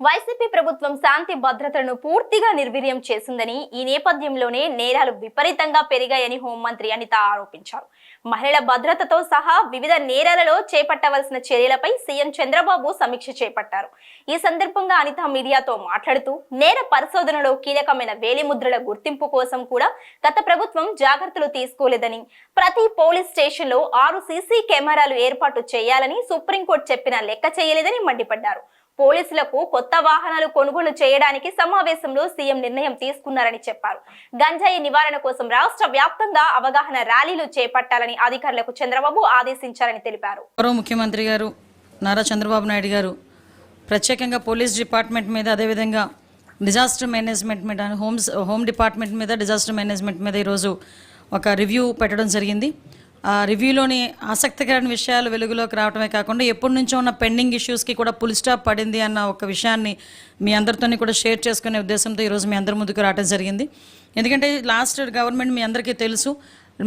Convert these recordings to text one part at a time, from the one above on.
YCP ప్రభుత్వం శాంతి భద్రతలను పూర్తిగా నిర్వీర్యం చేసిందని ఈ నేపథ్యంలోనే నేరాలు విపరీతంగా పెరిగాయని హోంమంత్రి అనిత ఆరోపించారు. మహిళల భద్రతతో సహా వివిధ నేరాలలో చేపట్టవలసిన చర్యలపై సీఎం చంద్రబాబు సమీక్ష చేపట్టారు. ఈ సందర్భంగా అనిత మీడియాతో మాట్లాడుతూ నేర పరిశోధనలో కీలకమైన వేలిముద్రల గుర్తింపు కోసం కూడా గత ప్రభుత్వం జాగ్రత్తలు తీసుకోలేదని ప్రతి పోలీస్ స్టేషన్లో ఆరు సీసీ కెమెరాలు ఏర్పాటు చేయాలని సుప్రీంకోర్టు చెప్పిన లెక్క చేయలేదని మండిపడ్డారు. పోలీసులకు కొత్త వాహనాలు కొనుగోలు చేయడానికి సమావేశంలో సీఎం నిర్ణయం తీసుకున్నారని చెప్పారు. గంజాయి నివారణ కోసం రాష్ట్ర వ్యాప్తంగా అవగాహన ర్యాలీలు చేపట్టాలని అధికారులకు చంద్రబాబు ఆదేశించారని తెలిపారు. గౌరవ ముఖ్యమంత్రి గారు నారా చంద్రబాబు నాయుడు గారు ప్రత్యేకంగా పోలీస్ డిపార్ట్మెంట్ మీద అదేవిధంగా డిజాస్టర్ మేనేజ్మెంట్ మీద హోమ్స్ హోమ్ డిపార్ట్మెంట్ మీద డిజాస్టర్ మేనేజ్మెంట్ మీద ఈరోజు ఒక రివ్యూ పెట్టడం జరిగింది. రివ్యూలోని ఆసక్తికరమైన విషయాలు వెలుగులోకి రావడమే కాకుండా ఎప్పటి నుంచో ఉన్న పెండింగ్ ఇష్యూస్కి కూడా పుల్ స్టాప్ పడింది అన్న ఒక విషయాన్ని మీ అందరితోని కూడా షేర్ చేసుకునే ఉద్దేశంతో ఈరోజు మీ అందరి ముందుకు రావడం జరిగింది. ఎందుకంటే లాస్ట్ గవర్నమెంట్ మీ అందరికీ తెలుసు.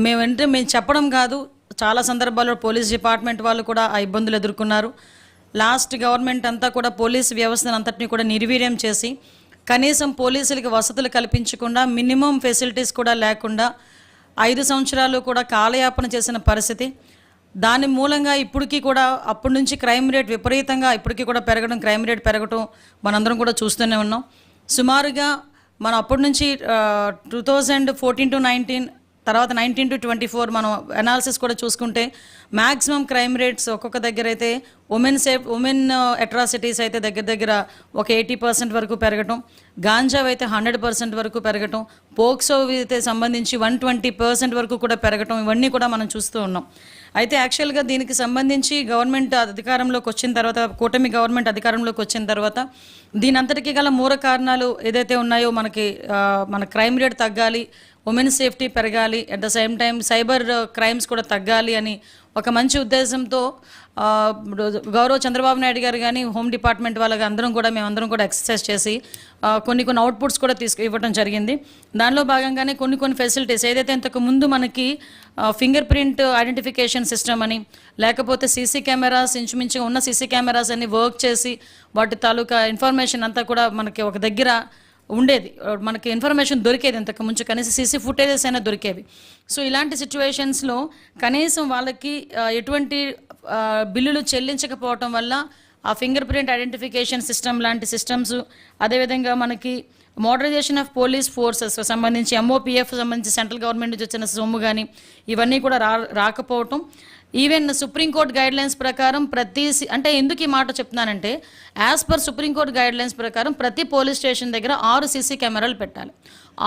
మేమంటే మేము చెప్పడం కాదు. చాలా సందర్భాల్లో పోలీస్ డిపార్ట్మెంట్ వాళ్ళు కూడా ఆ ఇబ్బందులు ఎదుర్కొన్నారు. లాస్ట్ గవర్నమెంట్ అంతా కూడా పోలీస్ వ్యవస్థను అంతటిని కూడా నిర్వీర్యం చేసి కనీసం పోలీసులకి వసతులు కల్పించకుండా మినిమం ఫెసిలిటీస్ కూడా లేకుండా ఐదు సంవత్సరాలు కూడా కాలయాపన చేసిన పరిస్థితి. దాని మూలంగా ఇప్పటికీ కూడా అప్పటి నుంచి క్రైమ్ రేట్ విపరీతంగా ఇప్పటికీ కూడా పెరగడం క్రైమ్ రేట్ పెరగడం మనందరం కూడా చూస్తూనే ఉన్నాం. సుమారుగా మనం అప్పటి నుంచి two thousand fourteen to nineteen తర్వాత నైన్టీన్ టు ట్వంటీ ఫోర్ మనం అనాలిసిస్ కూడా చూసుకుంటే మ్యాక్సిమం క్రైమ్ రేట్స్ ఒక్కొక్క దగ్గర అయితే ఉమెన్ సేఫ్ ఉమెన్ అట్రాసిటీస్ అయితే దగ్గర దగ్గర ఒక ఎయిటీ పర్సెంట్ వరకు పెరగటం గాంజావ్ అయితే హండ్రెడ్ పర్సెంట్ వరకు పెరగటం పోక్సో అయితే సంబంధించి వన్ ట్వంటీ పర్సెంట్ వరకు కూడా పెరగటం ఇవన్నీ కూడా మనం చూస్తూ ఉన్నాం. అయితే యాక్చువల్గా దీనికి సంబంధించి గవర్నమెంట్ అధికారంలోకి వచ్చిన తర్వాత కూటమి గవర్నమెంట్ అధికారంలోకి వచ్చిన తర్వాత దీని అంతటికీ గల మూల కారణాలు ఏదైతే ఉన్నాయో మనకి uh, మన క్రైమ్ రేట్ తగ్గాలి ఉమెన్ సేఫ్టీ పెరగాలి. At the same time cyber crimes కూడా తగ్గాలి అని ఒక మంచి ఉద్దేశంతో ఆ, గౌరవ్ చంద్రబాబు నాయుడు గారు కానీ హోమ్ డిపార్ట్మెంట్ వాళ్ళకి అందరం కూడా మేమందరం కూడా ఎక్సర్సైజ్ చేసి కొన్ని కొన్ని అవుట్పుట్స్ కూడా తీసుకు ఇవ్వడం జరిగింది. దానిలో భాగంగానే కొన్ని కొన్ని ఫెసిలిటీస్ ఏదైతే ఇంతకు ముందు మనకి ఫింగర్ ప్రింట్ ఐడెంటిఫికేషన్ సిస్టమ్ అని లేకపోతే సీసీ కెమెరాస్ ఇంచుమించుగా ఉన్న సీసీ కెమెరాస్ అన్ని వర్క్ చేసి వాటి తాలూకా ఇన్ఫర్మేషన్ అంతా కూడా మనకి ఒక దగ్గర ఉండేది. మనకి ఇన్ఫర్మేషన్ దొరికేది ఇంతకు ముందు. కనీసం సీసీ ఫుటేజెస్ అయినా దొరికేవి. సో ఇలాంటి సిచ్యువేషన్స్లో కనీసం వాళ్ళకి ఎటువంటి బిల్లులు చెల్లించకపోవటం వల్ల ఆ ఫింగర్ ప్రింట్ ఐడెంటిఫికేషన్ సిస్టమ్ లాంటి సిస్టమ్స్ అదేవిధంగా మనకి మోడరైజేషన్ ఆఫ్ పోలీస్ ఫోర్సెస్ సంబంధించి ఎంఓపిఎఫ్ సంబంధించి సెంట్రల్ గవర్నమెంట్ నుంచి వచ్చిన సొమ్ము కానీ ఇవన్నీ కూడా రా రాకపోవటం. ఈవెన్ సుప్రీంకోర్టు గైడ్ లైన్స్ ప్రకారం ప్రతి అంటే ఎందుకు ఈ మాట చెప్తున్నానంటే as per supreme court guidelines ప్రకారం ప్రతి పోలీస్ స్టేషన్ దగ్గర ఆరు సీసీ కెమెరాలు పెట్టాలి.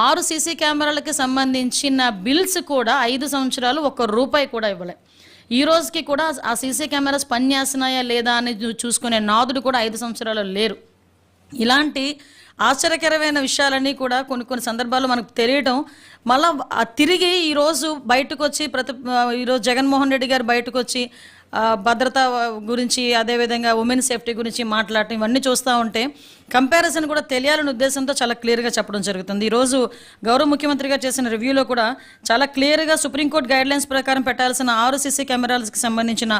ఆరు సీసీ కెమెరాలకి సంబంధించిన బిల్స్ కూడా ఐదు సంవత్సరాలు ఒక్క రూపాయి కూడా ఇవ్వలే. ఈ రోజుకి కూడా ఆ సీసీ కెమెరాస్ పనిచేస్తున్నాయా లేదా అని చూసుకునే నాదుడు కూడా ఐదు సంవత్సరాలు లేరు. ఇలాంటి ఆశ్చర్యకరమైన విషయాలన్నీ కూడా కొన్ని కొన్ని సందర్భాల్లో మనకు తెలియటం మళ్ళీ తిరిగి ఈరోజు బయటకు వచ్చి ప్రతి ఈరోజు జగన్మోహన్ రెడ్డి గారు బయటకు వచ్చి భద్రత గురించి అదేవిధంగా ఉమెన్ సేఫ్టీ గురించి మాట్లాడటం ఇవన్నీ చూస్తూ ఉంటే కంపారిజన్ కూడా తెలియాలనే ఉద్దేశంతో చాలా క్లియర్గా చెప్పడం జరుగుతుంది. ఈరోజు గౌరవ ముఖ్యమంత్రి గారు చేసిన రివ్యూలో కూడా చాలా క్లియర్గా సుప్రీంకోర్టు గైడ్ లైన్స్ ప్రకారం పెట్టాల్సిన ఆరు సీసీ కెమెరాలకు సంబంధించిన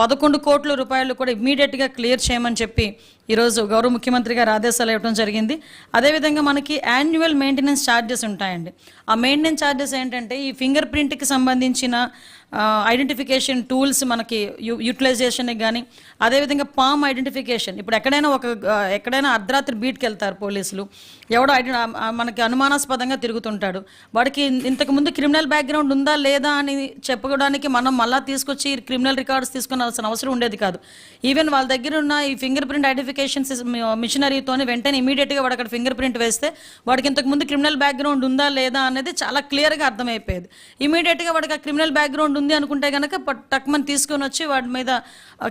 పదకొండు కోట్ల రూపాయలు కూడా ఇమ్మీడియట్గా క్లియర్ చేయమని చెప్పి ఈరోజు గౌరవ ముఖ్యమంత్రి గారు ఆదేశాలు ఇవ్వడం జరిగింది. అదేవిధంగా మనకి యాన్యువల్ మెయింటెనెన్స్ ఛార్జెస్ ఉంటాయండి. ఆ మెయింటెనెన్స్ ఛార్జెస్ ఏంటంటే ఈ ఫింగర్ ప్రింట్కి సంబంధించిన ఐడెంటిఫికేషన్ టూల్స్ మనకి యు యూటిలైజేషన్కి కానీ అదేవిధంగా పామ్ ఐడెంటిఫికేషన్ ఇప్పుడు ఎక్కడైనా ఒక ఎక్కడైనా అర్ధరాత్రి బీట్కి వెళ్తారు పోలీసులు. ఎవడో ఐడెంటి మనకి అనుమానాస్పదంగా తిరుగుతుంటాడు. వాడికి ఇంతకుముందు క్రిమినల్ బ్యాక్గ్రౌండ్ ఉందా లేదా అని చెప్పుకోవడానికి మనం మళ్ళీ తీసుకొచ్చి క్రిమినల్ రికార్డ్స్ తీసుకున్నాల్సిన అవసరం ఉండేది కాదు. ఈవెన్ వాళ్ళ దగ్గర ఉన్న ఈ ఫింగర్ ప్రింట్ ఐడెంటిఫికేషన్ మిషనరీతో వెంటనే ఇమీడియట్గా వాడు అక్కడ ఫింగర్ ప్రింట్ వేస్తే వాడికి ఇంతకు ముందు క్రిమినల్ బ్యాక్గ్రౌండ్ ఉందా లేదా అనేది చాలా క్లియర్గా అర్థమైపోయేది. ఇమీడియట్గా వాడికి ఆ క్రిమినల్ బ్యాక్గ్రౌండ్ ఉంది అనుకుంటే కనుక టక్మని తీసుకొని వచ్చి వాటి మీద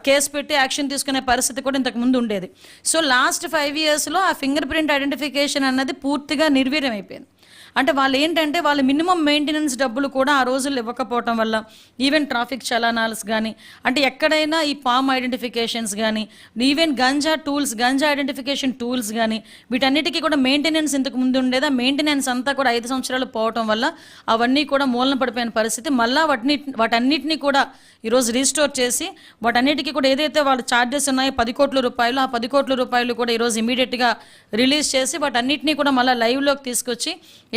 కేసు పెట్టి యాక్షన్ తీసుకునే పరిస్థితి కూడా ఇంతకు ముందు ఉండేది. సో లాస్ట్ ఫైవ్ ఇయర్స్లో ఆ ఫింగర్ ప్రింట్ ఐడెంటిఫికేషన్ అన్నది పూర్తిగా నిర్వీర్యం అయిపోయింది అంటే వాళ్ళు ఏంటంటే వాళ్ళు మినిమం మెయింటెనెన్స్ డబ్బులు కూడా ఆ రోజుల్లో ఇవ్వకపోవటం వల్ల ఈవెన్ ట్రాఫిక్ చలానాల్స్ కానీ అంటే ఎక్కడైనా ఈ పామ్ ఐడెంటిఫికేషన్స్ కానీ even ganja tools ganja identification tools కానీ వీటన్నిటికీ కూడా మెయింటెనెన్స్ ఇంతకు ముందు ఉండేదా? మెయింటెనెన్స్ అంతా కూడా ఐదు సంవత్సరాలు పోవటం వల్ల అవన్నీ కూడా మూలన పడిపోయిన పరిస్థితి. మళ్ళీ వాటిని వాటన్నిటిని కూడా ఈరోజు రీస్టోర్ చేసి వాటన్నిటికీ కూడా ఏదైతే వాళ్ళ ఛార్జెస్ ఉన్నాయో పది కోట్ల రూపాయలు ఆ పది కోట్ల రూపాయలు కూడా ఈరోజు ఇమీడియట్గా రిలీజ్ చేసి వాటన్నిటిని కూడా మళ్ళీ లైవ్లోకి తీసుకొచ్చి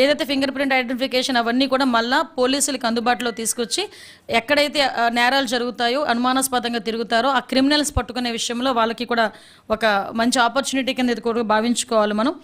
ఏదైతే ఫింగర్ ప్రింట్ ఐడెంటిఫికేషన్ అవన్నీ కూడా మళ్ళీ పోలీసులకు అందుబాటులో తీసుకొచ్చి ఎక్కడైతే నేరాలు జరుగుతాయో అనుమానాస్పదంగా తిరుగుతారో ఆ క్రిమినల్స్ పట్టుకునే విషయంలో వాళ్ళకి కూడా ఒక మంచి ఆపర్చునిటీ కింద ఇది కూడా భావించుకోవాలి మనం.